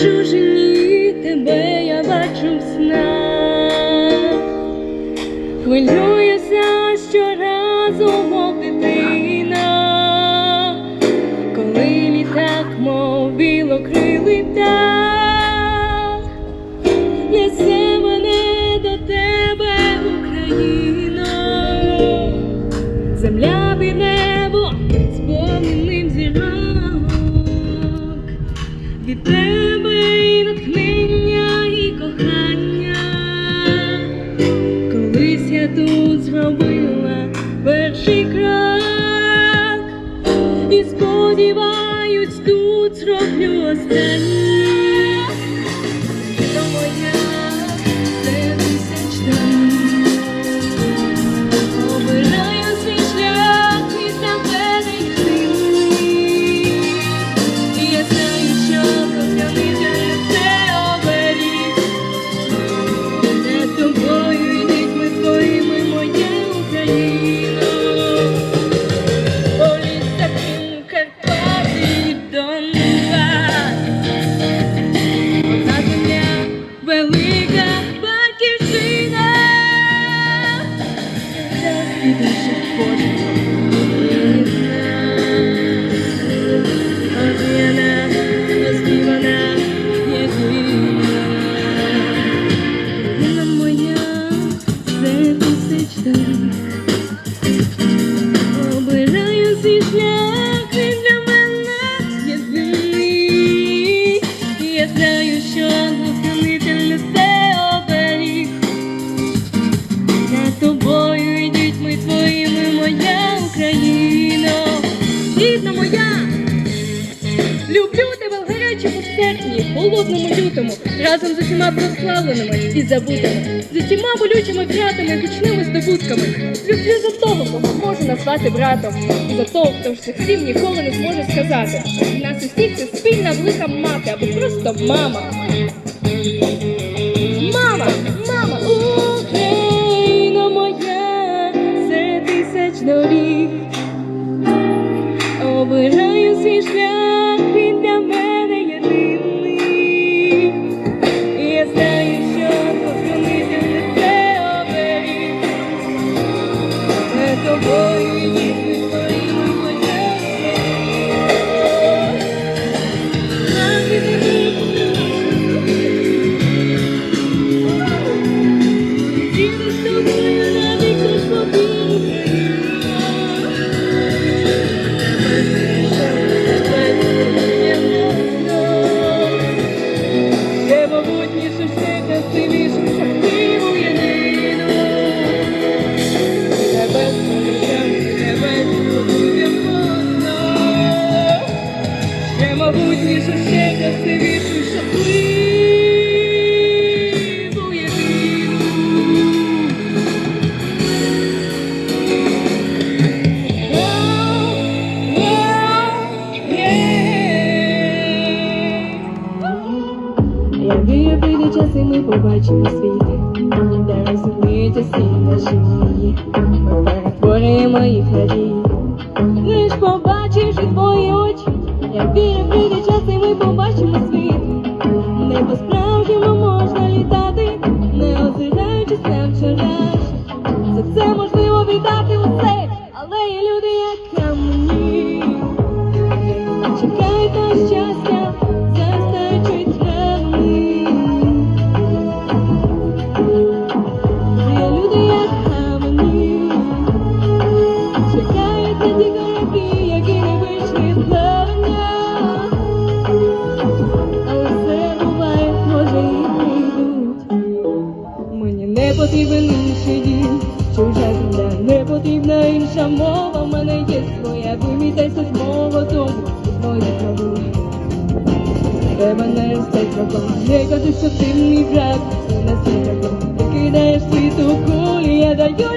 чужині тебе я бачу в снах. Хвилююся щоразу, мов дитина, коли літак, мов білокрилий птах, несе мене до тебе, Україно, земля під небо, сповненим зірок, від тебе і сподіваюсь, тут зроблю останній. you to support me. Холодному лютому, разом з усіма прославленими і забутими, з усіма болючими втратами, гучними здобутками. Люблю за того, кого можу назвати братом, і за того, хто ж цих слів ніколи не зможе сказати. Нас усіх це спільна велика мати або просто мама. Мама, мама, Україна моя, це тисяч доріг. Вірю, прийде час і ми побачимо світ, де розуміється всі наші мрії. Ми перетворюємо їх на. Лиш побачиш і твої очі. Я вірю, прийде час і ми побачимо світ. Небо по-справжньому не потрібен інший дім, чужа земля, не потрібна інша мова. В мене є своя, вимітайся з мого тому з моєї трави. Тебе не стать кроком, не кажу, що ти мій брат, не світом, ти кидаєш світу кулі, я даю